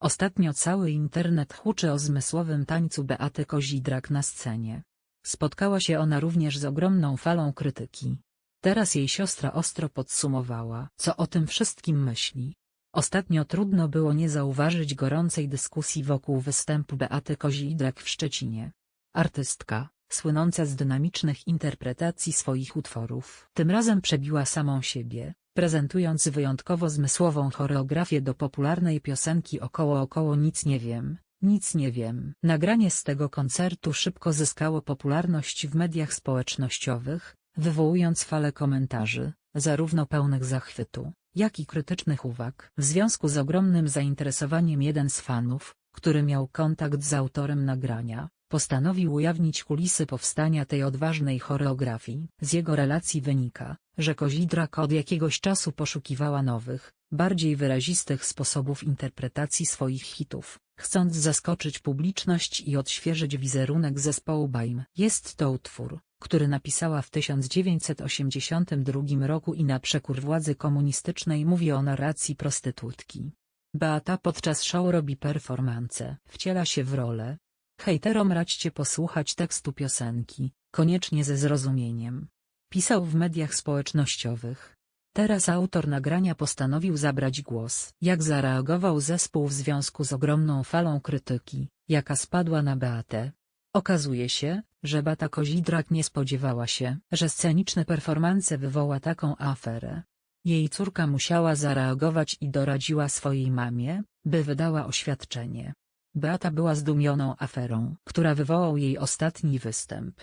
Ostatnio cały internet huczy o zmysłowym tańcu Beaty Kozidrak na scenie. Spotkała się ona również z ogromną falą krytyki. Teraz jej siostra ostro podsumowała, co o tym wszystkim myśli. Ostatnio trudno było nie zauważyć gorącej dyskusji wokół występu Beaty Kozidrak w Szczecinie. Artystka, słynąca z dynamicznych interpretacji swoich utworów, tym razem przebiła samą siebie, prezentując wyjątkowo zmysłową choreografię do popularnej piosenki około około nic nie wiem, nic nie wiem. Nagranie z tego koncertu szybko zyskało popularność w mediach społecznościowych, wywołując falę komentarzy, zarówno pełnych zachwytu, jak i krytycznych uwag. W związku z ogromnym zainteresowaniem jeden z fanów, który miał kontakt z autorem nagrania, postanowił ujawnić kulisy powstania tej odważnej choreografii. Z jego relacji wynika, że Kozidrak od jakiegoś czasu poszukiwała nowych, bardziej wyrazistych sposobów interpretacji swoich hitów, chcąc zaskoczyć publiczność i odświeżyć wizerunek zespołu BAIM. Jest to utwór, który napisała w 1982 roku i na przekór władzy komunistycznej mówi o narracji prostytutki. Beata podczas show robi performance, wciela się w rolę. Hejterom radźcie posłuchać tekstu piosenki, koniecznie ze zrozumieniem. Pisał w mediach społecznościowych. Teraz autor nagrania postanowił zabrać głos. Jak zareagował zespół w związku z ogromną falą krytyki, jaka spadła na Beatę? Okazuje się, że Bata Kozidrak nie spodziewała się, że sceniczne performance wywoła taką aferę. Jej córka musiała zareagować i doradziła swojej mamie, by wydała oświadczenie. Beata była zdumioną aferą, która wywołał jej ostatni występ.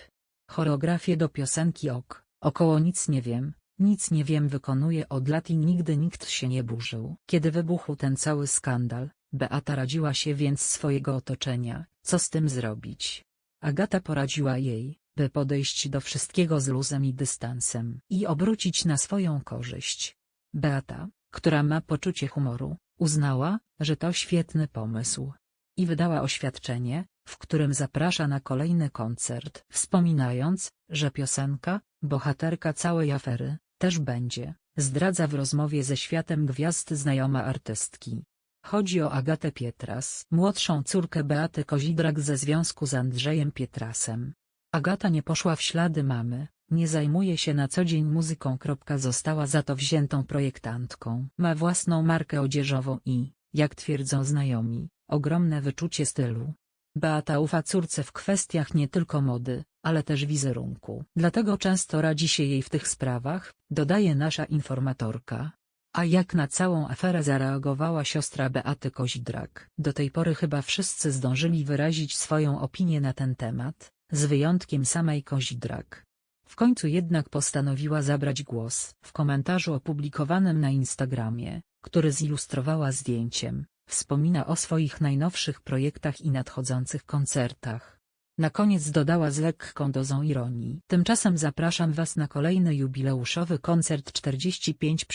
Choreografię do piosenki OK, około nic nie wiem, nic nie wiem wykonuje od lat i nigdy nikt się nie burzył. Kiedy wybuchł ten cały skandal, Beata radziła się więc swojego otoczenia, co z tym zrobić. Agata poradziła jej, by podejść do wszystkiego z luzem i dystansem i obrócić na swoją korzyść. Beata, która ma poczucie humoru, uznała, że to świetny pomysł. I wydała oświadczenie, w którym zaprasza na kolejny koncert, wspominając, że piosenka, bohaterka całej afery, też będzie, zdradza w rozmowie ze światem gwiazd znajoma artystki. Chodzi o Agatę Pietras, młodszą córkę Beaty Kozidrak ze związku z Andrzejem Pietrasem. Agata nie poszła w ślady mamy, nie zajmuje się na co dzień muzyką. Została za to wziętą projektantką. Ma własną markę odzieżową i, jak twierdzą znajomi, ogromne wyczucie stylu. Beata ufa córce w kwestiach nie tylko mody, ale też wizerunku. Dlatego często radzi się jej w tych sprawach, dodaje nasza informatorka. A jak na całą aferę zareagowała siostra Beaty Kozidrak? Do tej pory chyba wszyscy zdążyli wyrazić swoją opinię na ten temat, z wyjątkiem samej Kozidrak. W końcu jednak postanowiła zabrać głos. W komentarzu opublikowanym na Instagramie, który zilustrowała zdjęciem, wspomina o swoich najnowszych projektach i nadchodzących koncertach. Na koniec dodała z lekką dozą ironii. Tymczasem zapraszam Was na kolejny jubileuszowy koncert 45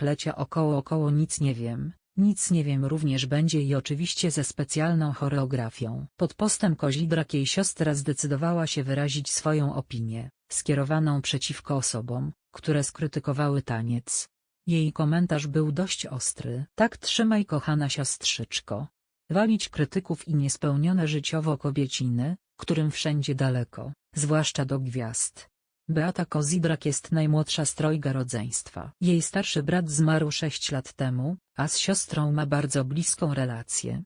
lecia około około nic nie wiem. Nic nie wiem również będzie i oczywiście ze specjalną choreografią. Pod postem Kozidrak jej siostra zdecydowała się wyrazić swoją opinię, skierowaną przeciwko osobom, które skrytykowały taniec. Jej komentarz był dość ostry. Tak trzymaj kochana siostrzyczko. Walić krytyków i niespełnione życiowo kobieciny, którym wszędzie daleko, zwłaszcza do gwiazd. Beata Kozidrak jest najmłodsza z trojga rodzeństwa. Jej starszy brat zmarł sześć lat temu, a z siostrą ma bardzo bliską relację.